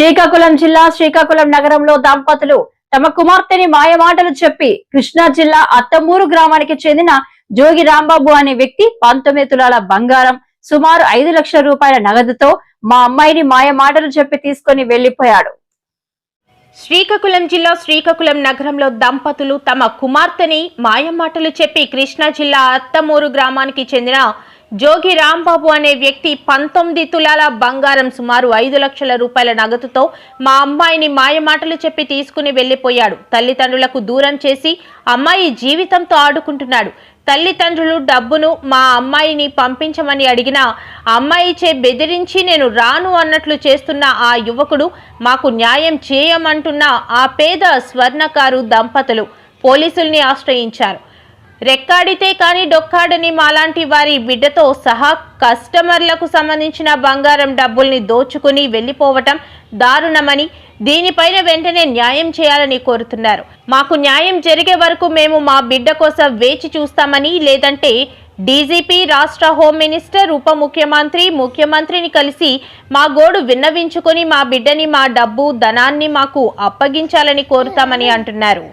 శ్రీకాకుళం జిల్లా శ్రీకాకుళం నగరంలో దంపతులు తమ కుమార్తెని మాయమాటలు చెప్పి కృష్ణా జిల్లా అత్తమూరు గ్రామానికి చెందిన జోగి రాంబాబు అనే వ్యక్తి పంతొమ్మిది తులాల బంగారం సుమారు ఐదు లక్షల రూపాయల నగదుతో మా అమ్మాయిని మాయమాటలు చెప్పి తీసుకొని వెళ్ళిపోయాడు శ్రీకాకుళం జిల్లా శ్రీకాకుళం నగరంలో దంపతులు తమ కుమార్తెని మాయమాటలు చెప్పి కృష్ణా జిల్లా అత్తమూరు గ్రామానికి చెందిన జోగి రాంబాబు అనే వ్యక్తి పంతొమ్మిది తులాల బంగారం సుమారు ఐదు లక్షల రూపాయల నగదుతో మా అమ్మాయిని మాయమాటలు చెప్పి తీసుకుని వెళ్ళిపోయాడు తల్లిదండ్రులకు దూరం చేసి అమ్మాయి జీవితంతో ఆడుకుంటున్నాడు. తల్లిదండ్రులు డబ్బును మా అమ్మాయిని పంపించమని అడిగినా అమ్మాయిచే బెదిరించి నేను రాను అన్నట్లు చేస్తున్న ఆ యువకుడు మాకు న్యాయం చేయమంటున్న ఆ పేద స్వర్ణకారు దంపతులు పోలీసుల్ని ఆశ్రయించారు. రెక్కాడితే కానీ డొక్కాడని మాలాంటి వారి బిడ్డతో సహా కస్టమర్లకు సంబంధించిన బంగారం డబ్బుల్ని దోచుకుని వెళ్ళిపోవటం దారుణమని దీనిపైన వెంటనే న్యాయం చేయాలని కోరుతున్నారు. మాకు న్యాయం జరిగే వరకు మేము మా బిడ్డ కోసం వేచి చూస్తామని లేదంటే డీజీపీ రాష్ట్ర హోం మినిస్టర్ ఉప ముఖ్యమంత్రి ముఖ్యమంత్రిని కలిసి మా గోడు విన్నవించుకొని మా బిడ్డని మా డబ్బు ధనాన్ని మాకు అప్పగించాలని కోరుతామని అంటున్నారు.